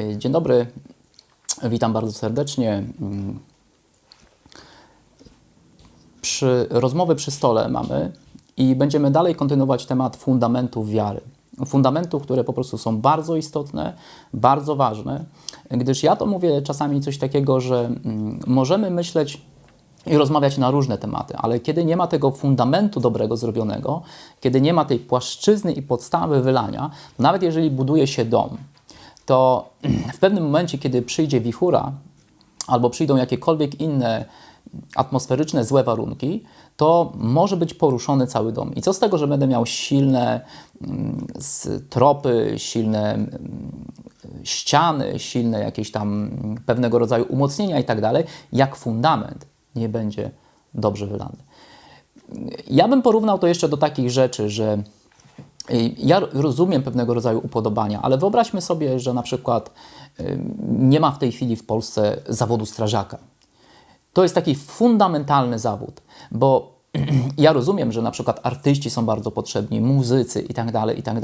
Y, Dzień dobry, witam bardzo serdecznie. Przy, rozmowy przy stole mamy i będziemy dalej kontynuować temat fundamentów wiary. Fundamentów, które po prostu są bardzo istotne, bardzo ważne, gdyż ja to mówię czasami coś takiego, że mm, możemy myśleć i rozmawiać na różne tematy, ale kiedy nie ma tego fundamentu dobrego zrobionego, kiedy nie ma tej płaszczyzny i podstawy wylania, nawet jeżeli buduje się dom, to w pewnym momencie, kiedy przyjdzie wichura albo przyjdą jakiekolwiek inne atmosferyczne złe warunki, to może być poruszony cały dom. I co z tego, że będę miał silne mm, tropy, silne mm, ściany, silne jakieś tam pewnego rodzaju umocnienia i tak dalej, jak fundament nie będzie dobrze wylany. Ja bym porównał to jeszcze do takich rzeczy, że ja rozumiem pewnego rodzaju upodobania, ale wyobraźmy sobie, że na przykład y, nie ma w tej chwili w Polsce zawodu strażaka. To jest taki fundamentalny zawód, bo ja rozumiem, że na przykład artyści są bardzo potrzebni, muzycy i tak dalej, i tak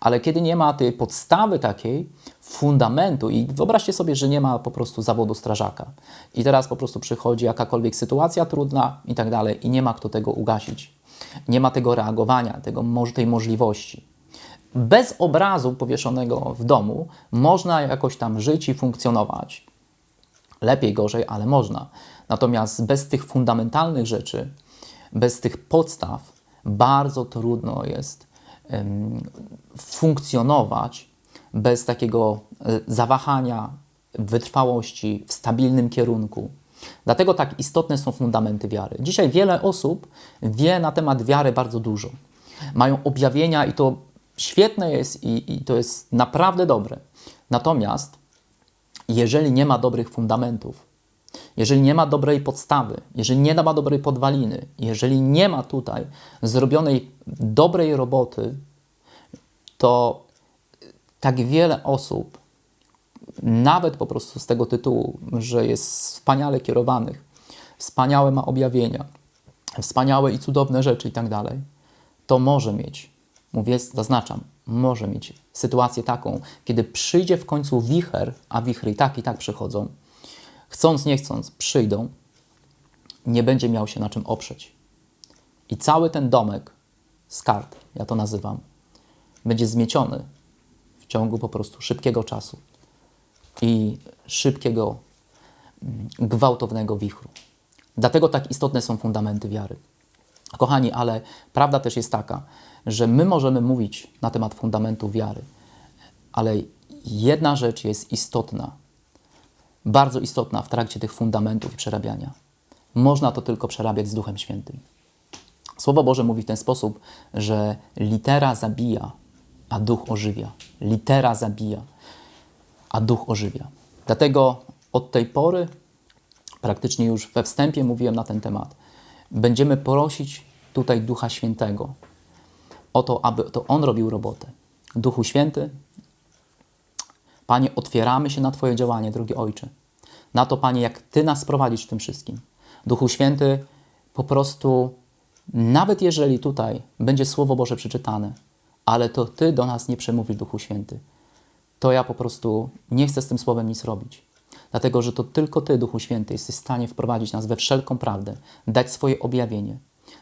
ale kiedy nie ma tej podstawy takiej, fundamentu i wyobraźcie sobie, że nie ma po prostu zawodu strażaka i teraz po prostu przychodzi jakakolwiek sytuacja trudna i tak i nie ma kto tego ugasić, nie ma tego reagowania, tego, tej możliwości. Bez obrazu powieszonego w domu można jakoś tam żyć i funkcjonować lepiej, gorzej, ale można. Natomiast bez tych fundamentalnych rzeczy, bez tych podstaw, bardzo trudno jest em, funkcjonować bez takiego e, zawahania, wytrwałości w stabilnym kierunku. Dlatego tak istotne są fundamenty wiary. Dzisiaj wiele osób wie na temat wiary bardzo dużo. Mają objawienia i to świetne jest i, i to jest naprawdę dobre. Natomiast jeżeli nie ma dobrych fundamentów, jeżeli nie ma dobrej podstawy, jeżeli nie ma dobrej podwaliny, jeżeli nie ma tutaj zrobionej dobrej roboty, to tak wiele osób, nawet po prostu z tego tytułu, że jest wspaniale kierowanych, wspaniałe ma objawienia, wspaniałe i cudowne rzeczy i tak dalej, to może mieć, mówię, zaznaczam, może mieć sytuację taką, kiedy przyjdzie w końcu wicher, a wichry i tak i tak przychodzą, chcąc nie chcąc przyjdą, nie będzie miał się na czym oprzeć. I cały ten domek z kart, ja to nazywam, będzie zmieciony w ciągu po prostu szybkiego czasu i szybkiego, mm, gwałtownego wichru. Dlatego tak istotne są fundamenty wiary. Kochani, ale prawda też jest taka, że my możemy mówić na temat fundamentu wiary, ale jedna rzecz jest istotna, bardzo istotna w trakcie tych fundamentów i przerabiania. Można to tylko przerabiać z Duchem Świętym. Słowo Boże mówi w ten sposób, że litera zabija, a duch ożywia. Litera zabija, a duch ożywia. Dlatego od tej pory, praktycznie już we wstępie mówiłem na ten temat, będziemy prosić tutaj Ducha Świętego o to, aby to On robił robotę. Duchu Święty, Panie, otwieramy się na Twoje działanie, drogi Ojcze. Na to, Panie, jak Ty nas prowadzisz w tym wszystkim. Duchu Święty, po prostu, nawet jeżeli tutaj będzie Słowo Boże przeczytane, ale to Ty do nas nie przemówisz, Duchu Święty, to ja po prostu nie chcę z tym Słowem nic robić. Dlatego, że to tylko Ty, Duchu Święty, jesteś w stanie wprowadzić nas we wszelką prawdę, dać swoje objawienie,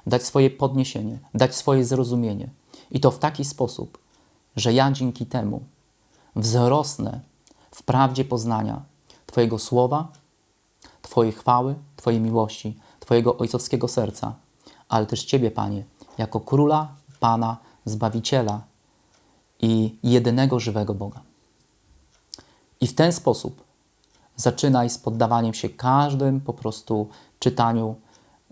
dać swoje podniesienie, dać swoje zrozumienie. I to w taki sposób, że ja dzięki temu wzrosnę w prawdzie poznania Twojego słowa, Twojej chwały, Twojej miłości, Twojego ojcowskiego serca, ale też Ciebie, Panie, jako króla, Pana, Zbawiciela i jedynego żywego Boga. I w ten sposób zaczynaj z poddawaniem się każdym po prostu czytaniu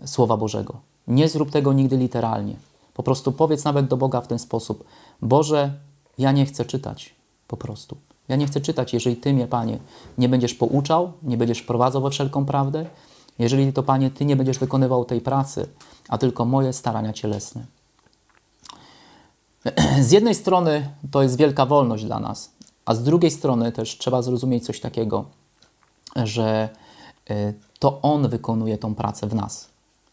Słowa Bożego. Nie zrób tego nigdy literalnie. Po prostu powiedz nawet do Boga w ten sposób: Boże, ja nie chcę czytać po prostu. Ja nie chcę czytać, jeżeli Ty mnie, Panie, nie będziesz pouczał, nie będziesz wprowadzał we wszelką prawdę, jeżeli to, Panie, Ty nie będziesz wykonywał tej pracy, a tylko moje starania cielesne. Z jednej strony to jest wielka wolność dla nas, a z drugiej strony też trzeba zrozumieć coś takiego, że y, to On wykonuje tą pracę w nas,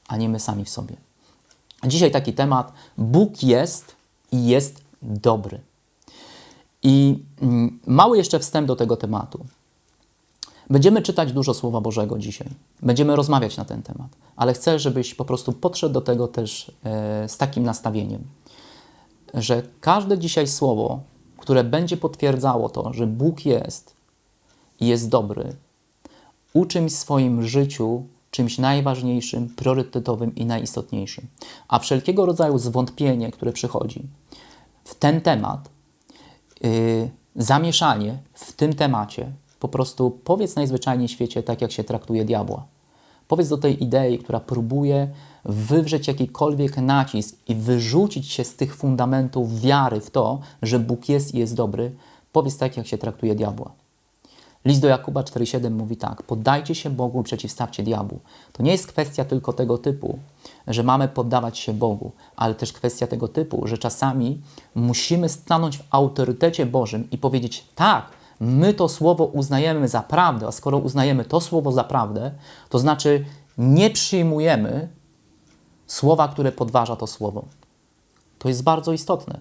a nie my sami w sobie. Dzisiaj taki temat: Bóg jest i jest dobry. I mm, mały jeszcze wstęp do tego tematu. Będziemy czytać dużo Słowa Bożego dzisiaj. Będziemy rozmawiać na ten temat, ale chcę, żebyś po prostu podszedł do tego też e, z takim nastawieniem, że każde dzisiaj słowo, które będzie potwierdzało to, że Bóg jest i jest dobry, uczym w swoim życiu czymś najważniejszym, priorytetowym i najistotniejszym. A wszelkiego rodzaju zwątpienie, które przychodzi w ten temat, yy, zamieszanie w tym temacie, po prostu powiedz najzwyczajniej w świecie tak, jak się traktuje diabła. Powiedz do tej idei, która próbuje wywrzeć jakikolwiek nacisk i wyrzucić się z tych fundamentów wiary w to, że Bóg jest i jest dobry, powiedz tak, jak się traktuje diabła. List do Jakuba 4,7 mówi tak: Poddajcie się Bogu i przeciwstawcie diabłu. To nie jest kwestia tylko tego typu, że mamy poddawać się Bogu, ale też kwestia tego typu, że czasami musimy stanąć w autorytecie Bożym i powiedzieć: Tak, my to słowo uznajemy za prawdę, a skoro uznajemy to słowo za prawdę, to znaczy nie przyjmujemy słowa, które podważa to słowo. To jest bardzo istotne.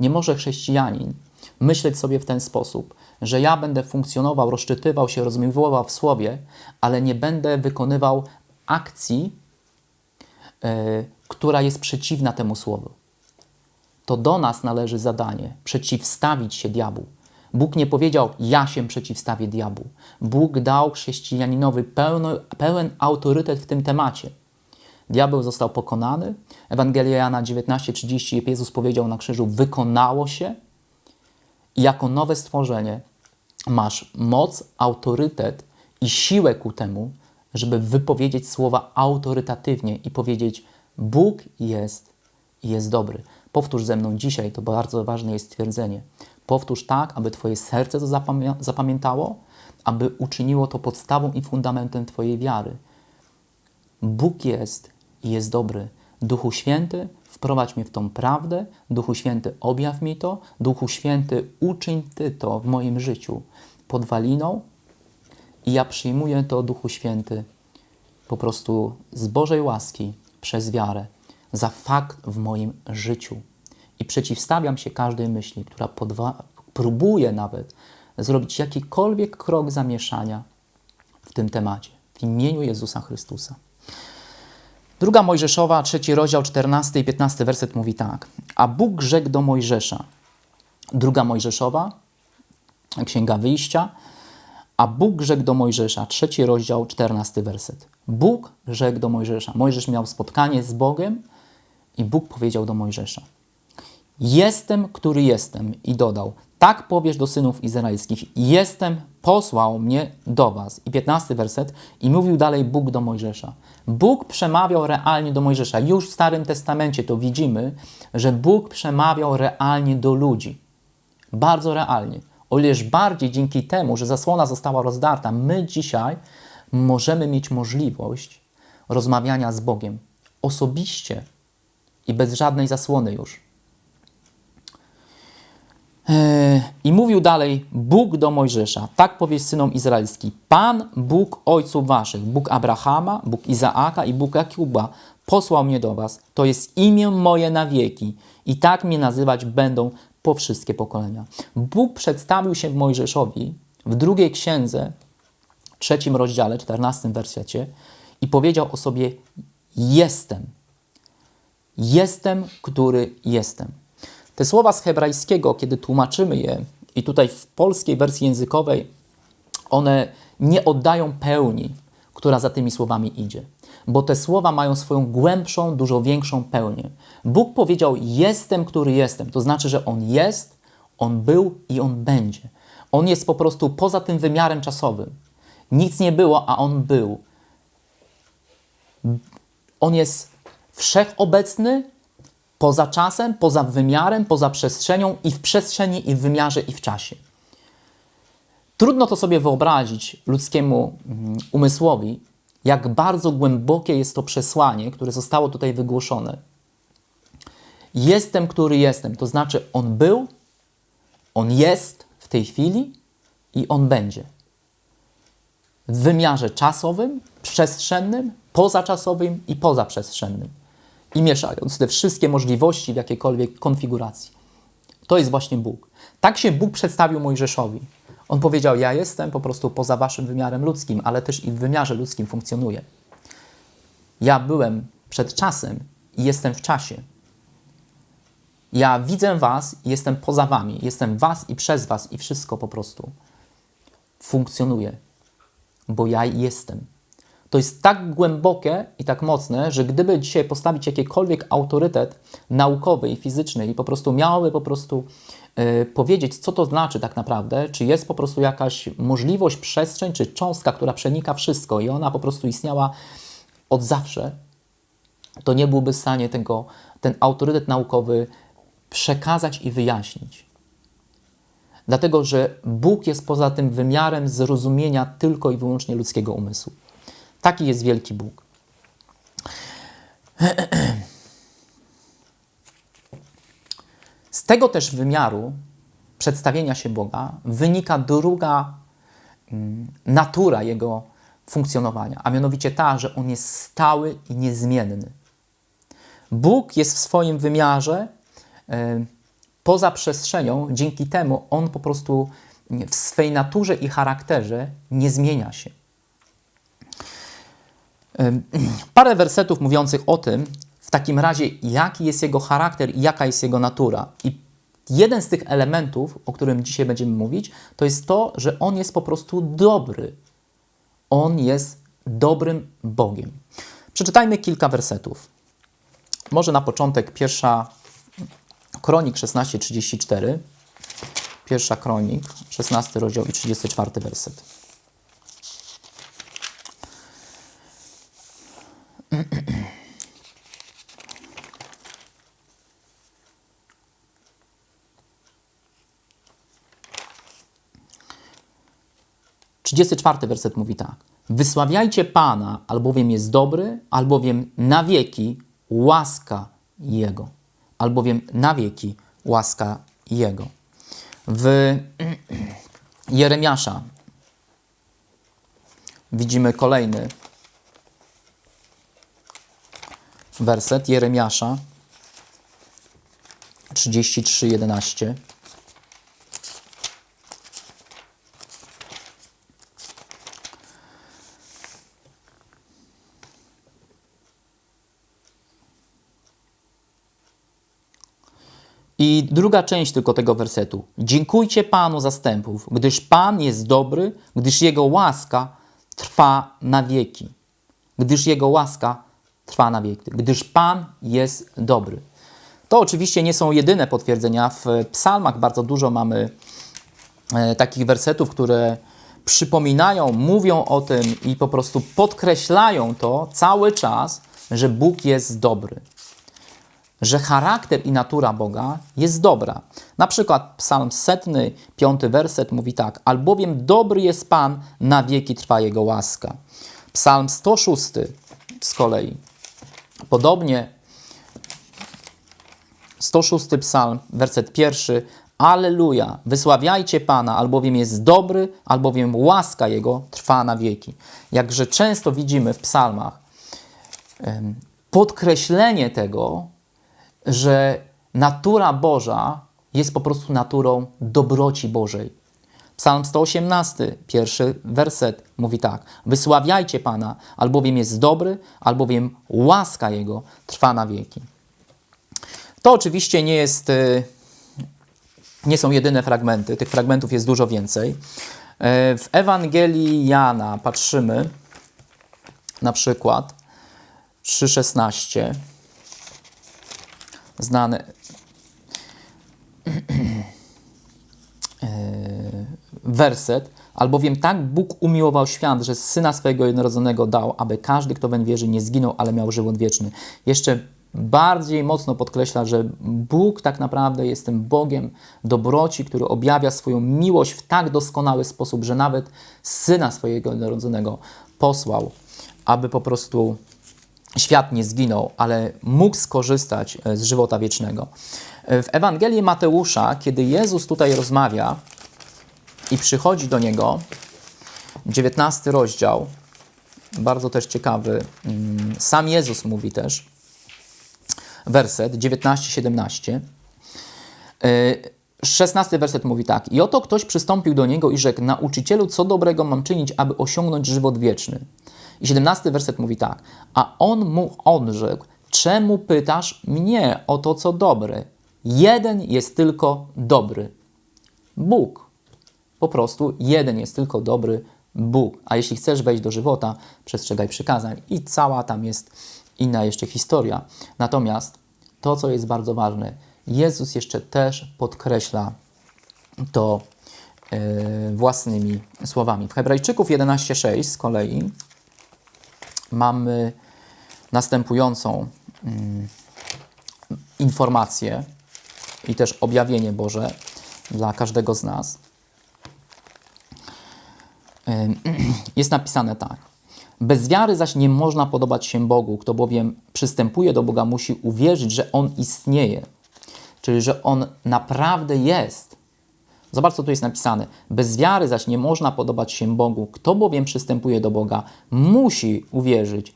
Nie może chrześcijanin myśleć sobie w ten sposób, że ja będę funkcjonował, rozczytywał się, rozmiewał w słowie, ale nie będę wykonywał akcji, yy, która jest przeciwna temu słowu. To do nas należy zadanie przeciwstawić się diabłu. Bóg nie powiedział, ja się przeciwstawię diabłu. Bóg dał chrześcijaninowi pełno, pełen autorytet w tym temacie. Diabeł został pokonany. Ewangelia Jana 19:30 Jezus powiedział na krzyżu: Wykonało się. I jako nowe stworzenie masz moc, autorytet i siłę ku temu, żeby wypowiedzieć słowa autorytatywnie i powiedzieć: Bóg jest i jest dobry. Powtórz ze mną dzisiaj, to bardzo ważne jest stwierdzenie. Powtórz tak, aby Twoje serce to zapamię zapamiętało, aby uczyniło to podstawą i fundamentem Twojej wiary. Bóg jest i jest dobry. Duchu Święty, wprowadź mnie w tą prawdę. Duchu Święty, objaw mi to. Duchu Święty, uczyń Ty to w moim życiu podwaliną i ja przyjmuję to, Duchu Święty, po prostu z Bożej łaski, przez wiarę, za fakt w moim życiu. I przeciwstawiam się każdej myśli, która próbuje nawet zrobić jakikolwiek krok zamieszania w tym temacie. W imieniu Jezusa Chrystusa. Druga Mojżeszowa, trzeci rozdział, 14 i 15 werset mówi tak. A Bóg rzekł do Mojżesza. Druga Mojżeszowa, Księga Wyjścia, a Bóg rzekł do Mojżesza, trzeci rozdział, 14 werset. Bóg rzekł do Mojżesza. Mojżesz miał spotkanie z Bogiem i Bóg powiedział do Mojżesza. Jestem, który jestem. I dodał, tak powiesz do synów izraelskich, jestem, posłał mnie do was. I 15 werset. I mówił dalej Bóg do Mojżesza. Bóg przemawiał realnie do Mojżesza. Już w Starym Testamencie to widzimy, że Bóg przemawiał realnie do ludzi. Bardzo realnie. O ileż bardziej dzięki temu, że zasłona została rozdarta, my dzisiaj możemy mieć możliwość rozmawiania z Bogiem osobiście i bez żadnej zasłony już. Eee, I mówił dalej Bóg do Mojżesza, tak powie synom izraelskim, Pan Bóg ojców waszych, Bóg Abrahama, Bóg Izaaka i Bóg Jakuba posłał mnie do was. To jest imię moje na wieki i tak mnie nazywać będą po wszystkie pokolenia. Bóg przedstawił się Mojżeszowi w drugiej księdze, trzecim rozdziale, czternastym wersecie i powiedział o sobie jestem. Jestem, który jestem. Te słowa z hebrajskiego, kiedy tłumaczymy je, i tutaj w polskiej wersji językowej, one nie oddają pełni, która za tymi słowami idzie, bo te słowa mają swoją głębszą, dużo większą pełnię. Bóg powiedział: Jestem, który jestem. To znaczy, że On jest, On był i On będzie. On jest po prostu poza tym wymiarem czasowym. Nic nie było, a On był. On jest wszechobecny, poza czasem, poza wymiarem, poza przestrzenią i w przestrzeni, i w wymiarze, i w czasie. Trudno to sobie wyobrazić ludzkiemu mm, umysłowi, jak bardzo głębokie jest to przesłanie, które zostało tutaj wygłoszone. Jestem, który jestem, to znaczy On był, On jest w tej chwili i On będzie. W wymiarze czasowym, przestrzennym, pozaczasowym i pozaprzestrzennym i mieszając te wszystkie możliwości w jakiejkolwiek konfiguracji. To jest właśnie Bóg. Tak się Bóg przedstawił Mojżeszowi. On powiedział: Ja jestem po prostu poza waszym wymiarem ludzkim, ale też i w wymiarze ludzkim funkcjonuję. Ja byłem przed czasem i jestem w czasie. Ja widzę was i jestem poza wami. Jestem was i przez was i wszystko po prostu funkcjonuje, bo ja jestem. To jest tak głębokie i tak mocne, że gdyby dzisiaj postawić jakikolwiek autorytet naukowy i fizyczny i po prostu miałoby po prostu y, powiedzieć, co to znaczy tak naprawdę, czy jest po prostu jakaś możliwość, przestrzeń, czy cząstka, która przenika wszystko i ona po prostu istniała od zawsze, to nie byłby w stanie tego, ten autorytet naukowy przekazać i wyjaśnić. Dlatego, że Bóg jest poza tym wymiarem zrozumienia tylko i wyłącznie ludzkiego umysłu. Taki jest wielki Bóg. Z tego też wymiaru przedstawienia się Boga wynika druga mm, natura Jego funkcjonowania, a mianowicie ta, że On jest stały i niezmienny. Bóg jest w swoim wymiarze poza przestrzenią, dzięki temu On po prostu w swej naturze i charakterze nie zmienia się. Parę wersetów mówiących o tym, w takim razie, jaki jest jego charakter i jaka jest jego natura. I jeden z tych elementów, o którym dzisiaj będziemy mówić, to jest to, że on jest po prostu dobry. On jest dobrym Bogiem. Przeczytajmy kilka wersetów. Może na początek pierwsza Kronik 16:34. Pierwsza Kronik, 16 rozdział i 34 werset. Czwarty werset mówi tak. Wysławiajcie Pana, albowiem jest dobry, albowiem na wieki łaska Jego. Albowiem na wieki łaska Jego. W Jeremiasza widzimy kolejny werset Jeremiasza 33:11. I druga część tylko tego wersetu. Dziękujcie Panu zastępów, gdyż Pan jest dobry, gdyż Jego łaska trwa na wieki. Gdyż Jego łaska trwa na wieki, gdyż Pan jest dobry. To oczywiście nie są jedyne potwierdzenia. W psalmach bardzo dużo mamy e, takich wersetów, które przypominają, mówią o tym i po prostu podkreślają to cały czas, że Bóg jest dobry. Że charakter i natura Boga jest dobra. Na przykład psalm setny, piąty werset mówi tak. Albowiem dobry jest Pan, na wieki trwa Jego łaska. Psalm 106 z kolei Podobnie 106 psalm, werset pierwszy. Aleluja, wysławiajcie Pana, albowiem jest dobry, albowiem łaska Jego trwa na wieki. Jakże często widzimy w psalmach podkreślenie tego, że natura Boża jest po prostu naturą dobroci Bożej. Psalm 118, pierwszy werset mówi tak: Wysławiajcie Pana, albowiem jest dobry, albowiem łaska Jego trwa na wieki. To oczywiście nie jest, y, nie są jedyne fragmenty, tych fragmentów jest dużo więcej. Y, w Ewangelii Jana patrzymy na przykład 3,16 znane werset, albowiem tak Bóg umiłował świat, że Syna swojego jednorodzonego dał, aby każdy, kto weń wierzy, nie zginął, ale miał żywot wieczny. Jeszcze bardziej mocno podkreśla, że Bóg tak naprawdę jest tym Bogiem dobroci, który objawia swoją miłość w tak doskonały sposób, że nawet Syna swojego jednorodzonego posłał, aby po prostu świat nie zginął, ale mógł skorzystać z żywota wiecznego. W Ewangelii Mateusza, kiedy Jezus tutaj rozmawia, i przychodzi do niego, 19 rozdział, bardzo też ciekawy, mm, sam Jezus mówi też, werset 19-17. Y, 16 werset mówi tak. I oto ktoś przystąpił do niego i rzekł, nauczycielu, co dobrego mam czynić, aby osiągnąć żywot wieczny? I 17 werset mówi tak. A on mu odrzekł, czemu pytasz mnie o to, co dobre? Jeden jest tylko dobry. Bóg. Po prostu jeden jest tylko dobry Bóg. A jeśli chcesz wejść do żywota, przestrzegaj przykazań. I cała tam jest inna jeszcze historia. Natomiast to, co jest bardzo ważne, Jezus jeszcze też podkreśla to e, własnymi słowami. W Hebrajczyków 11:6 z kolei mamy następującą mm, informację i też objawienie Boże dla każdego z nas. Jest napisane tak. Bez wiary zaś nie można podobać się Bogu, kto bowiem przystępuje do Boga, musi uwierzyć, że On istnieje, czyli że On naprawdę jest. Zobacz, co tu jest napisane. Bez wiary zaś nie można podobać się Bogu, kto bowiem przystępuje do Boga, musi uwierzyć,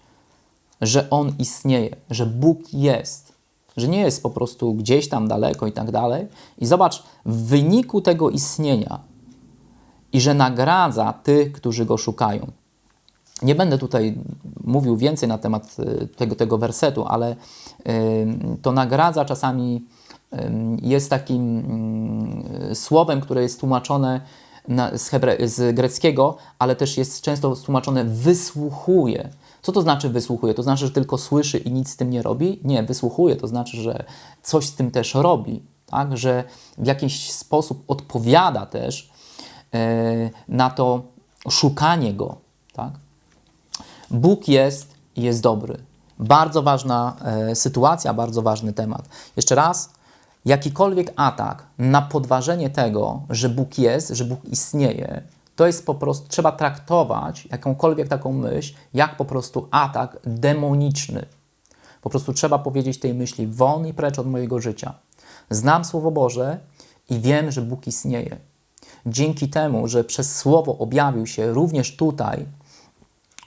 że On istnieje, że Bóg jest, że nie jest po prostu gdzieś tam daleko i tak dalej. I zobacz, w wyniku tego istnienia i że nagradza tych, którzy Go szukają. Nie będę tutaj mówił więcej na temat y, tego, tego wersetu, ale y, to nagradza czasami y, jest takim słowem, które jest tłumaczone z, hebre, z greckiego, ale też jest często tłumaczone wysłuchuje. Co to znaczy wysłuchuje? To znaczy, że tylko słyszy i nic z tym nie robi? Nie, wysłuchuje to znaczy, że coś z tym też robi, tak? że w jakiś sposób odpowiada też na to szukanie Go. Tak? Bóg jest i jest dobry. Bardzo ważna e, sytuacja, bardzo ważny temat. Jeszcze raz, jakikolwiek atak na podważenie tego, że Bóg jest, że Bóg istnieje, to jest po prostu, trzeba traktować jakąkolwiek taką myśl, jak po prostu atak demoniczny. Po prostu trzeba powiedzieć tej myśli, won i precz od mojego życia. Znam Słowo Boże i wiem, że Bóg istnieje. Dzięki temu, że przez Słowo objawił się również tutaj,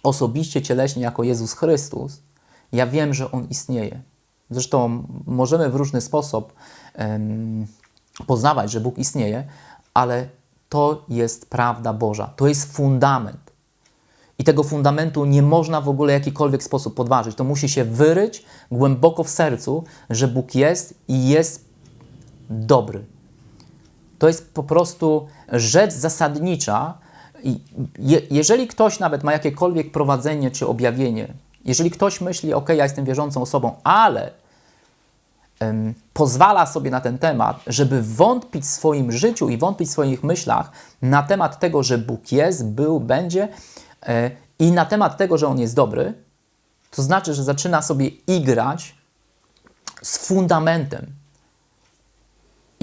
osobiście, cieleśnie jako Jezus Chrystus, ja wiem, że On istnieje. Zresztą możemy w różny sposób em, poznawać, że Bóg istnieje, ale to jest prawda Boża. To jest fundament. I tego fundamentu nie można w ogóle w jakikolwiek sposób podważyć. To musi się wyryć głęboko w sercu, że Bóg jest i jest dobry. To jest po prostu rzecz zasadnicza. Je, jeżeli ktoś nawet ma jakiekolwiek prowadzenie czy objawienie, jeżeli ktoś myśli, ok, ja jestem wierzącą osobą, ale em, pozwala sobie na ten temat, żeby wątpić w swoim życiu i wątpić w swoich myślach na temat tego, że Bóg jest, był, będzie e, i na temat tego, że On jest dobry, to znaczy, że zaczyna sobie igrać z fundamentem.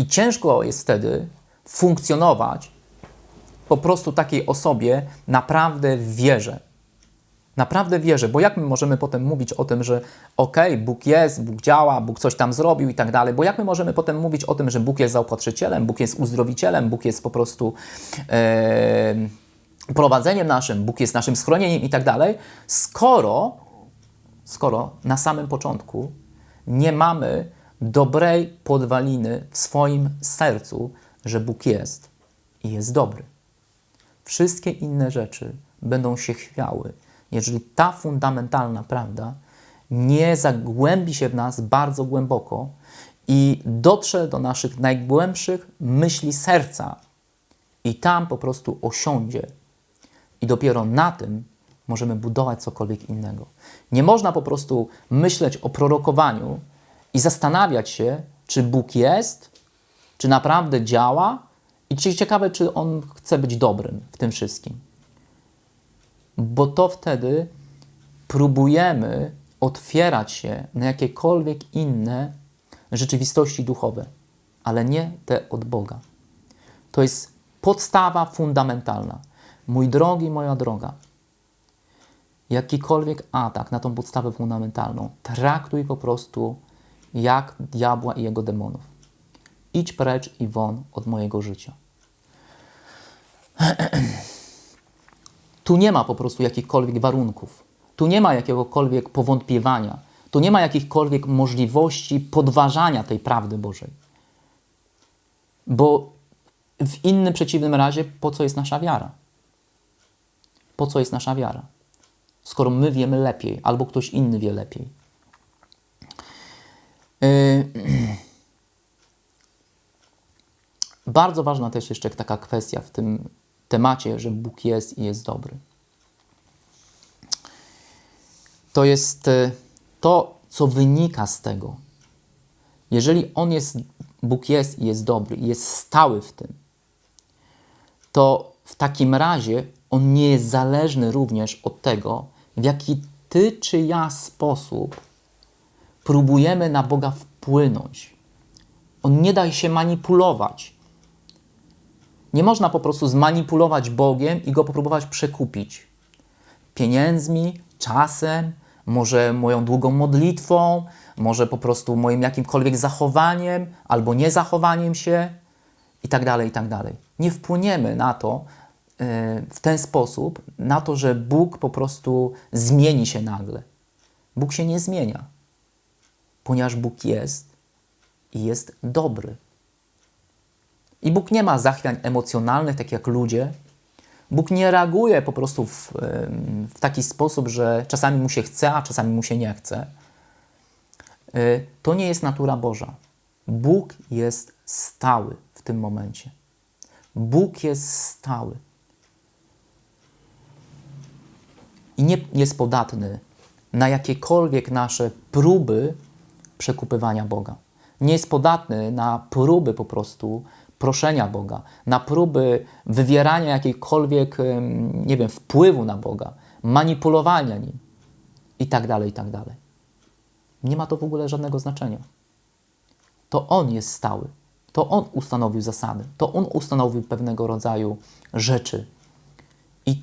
I ciężko jest wtedy funkcjonować po prostu takiej osobie naprawdę w wierze. Naprawdę wierzę, bo jak my możemy potem mówić o tym, że okej, okay, Bóg jest, Bóg działa, Bóg coś tam zrobił i tak dalej, bo jak my możemy potem mówić o tym, że Bóg jest zaopatrzycielem, Bóg jest uzdrowicielem, Bóg jest po prostu prowadzeniem naszym, Bóg jest naszym schronieniem i tak dalej, skoro, skoro na samym początku nie mamy dobrej podwaliny w swoim sercu, że Bóg jest i jest dobry. Wszystkie inne rzeczy będą się chwiały, jeżeli ta fundamentalna prawda nie zagłębi się w nas bardzo głęboko i dotrze do naszych najgłębszych myśli serca i tam po prostu osiądzie. I dopiero na tym możemy budować cokolwiek innego. Nie można po prostu myśleć o prorokowaniu i zastanawiać się, czy Bóg jest, czy naprawdę działa i czy ciekawe, czy On chce być dobrym w tym wszystkim bo to wtedy próbujemy otwierać się na jakiekolwiek inne rzeczywistości duchowe, ale nie te od Boga. To jest podstawa fundamentalna. Mój drogi, moja droga, jakikolwiek atak na tą podstawę fundamentalną, traktuj po prostu jak diabła i jego demonów. Idź precz i won od mojego życia. Tu nie ma po prostu jakichkolwiek warunków. Tu nie ma jakiegokolwiek powątpiewania. Tu nie ma jakichkolwiek możliwości podważania tej prawdy Bożej. Bo w innym, przeciwnym razie, po co jest nasza wiara? Po co jest nasza wiara? Skoro my wiemy lepiej, albo ktoś inny wie lepiej. Yy, Bardzo ważna też jeszcze taka kwestia w tym temacie, że Bóg jest i jest dobry. To jest y, to, co wynika z tego. Jeżeli On jest, Bóg jest i jest dobry i jest stały w tym, to w takim razie On nie jest zależny również od tego, w jaki Ty czy ja sposób próbujemy na Boga wpłynąć. On nie da się manipulować. Nie można po prostu zmanipulować Bogiem i go popróbować przekupić pieniędzmi, czasem, może moją długą modlitwą, może po prostu moim jakimkolwiek zachowaniem albo niezachowaniem się i tak dalej, i tak dalej. Nie wpłyniemy na to yy, w ten sposób, na to, że Bóg po prostu zmieni się nagle. Bóg się nie zmienia, ponieważ Bóg jest i jest dobry. I Bóg nie ma zachwiań emocjonalnych, tak jak ludzie. Bóg nie reaguje po prostu w, w taki sposób, że czasami mu się chce, a czasami mu się nie chce. Y, to nie jest natura Boża. Bóg jest stały w tym momencie. Bóg jest stały. I nie jest podatny na jakiekolwiek nasze próby przekupywania Boga. Nie jest podatny na próby po prostu proszenia Boga, na próby wywierania jakiejkolwiek, nie wiem, wpływu na Boga, manipulowania nim i tak dalej, i tak dalej. Nie ma to w ogóle żadnego znaczenia. To On jest stały. To On ustanowił zasady. To On ustanowił pewnego rodzaju rzeczy. I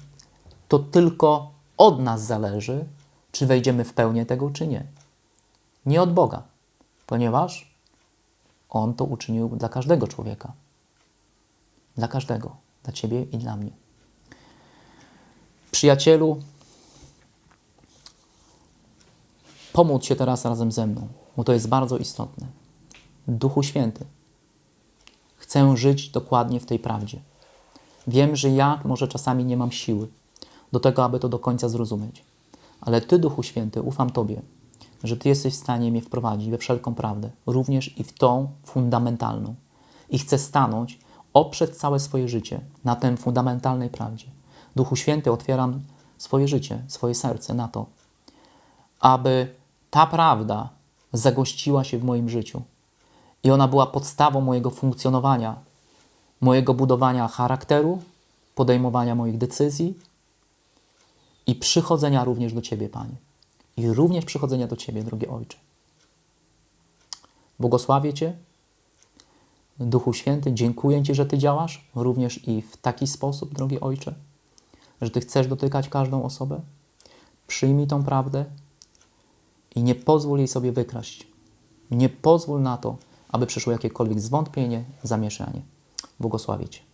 to tylko od nas zależy, czy wejdziemy w pełnię tego, czy nie. Nie od Boga, ponieważ On to uczynił dla każdego człowieka. Dla każdego, dla Ciebie i dla mnie. Przyjacielu, pomóc się teraz razem ze mną, bo to jest bardzo istotne. Duchu Święty, chcę żyć dokładnie w tej prawdzie. Wiem, że ja może czasami nie mam siły do tego, aby to do końca zrozumieć. Ale Ty, Duchu Święty, ufam Tobie, że Ty jesteś w stanie mnie wprowadzić we wszelką prawdę, również i w tą fundamentalną. I chcę stanąć oprzeć całe swoje życie na tej fundamentalnej prawdzie. Duchu Święty, otwieram swoje życie, swoje serce na to, aby ta prawda zagościła się w moim życiu i ona była podstawą mojego funkcjonowania, mojego budowania charakteru, podejmowania moich decyzji i przychodzenia również do Ciebie, Panie. I również przychodzenia do Ciebie, drogi Ojcze. Błogosławię Cię Duchu Święty, dziękuję Ci, że Ty działasz również i w taki sposób, drogi Ojcze, że Ty chcesz dotykać każdą osobę. Przyjmij tą prawdę i nie pozwól jej sobie wykraść. Nie pozwól na to, aby przyszło jakiekolwiek zwątpienie, zamieszanie. Błogosławię Cię.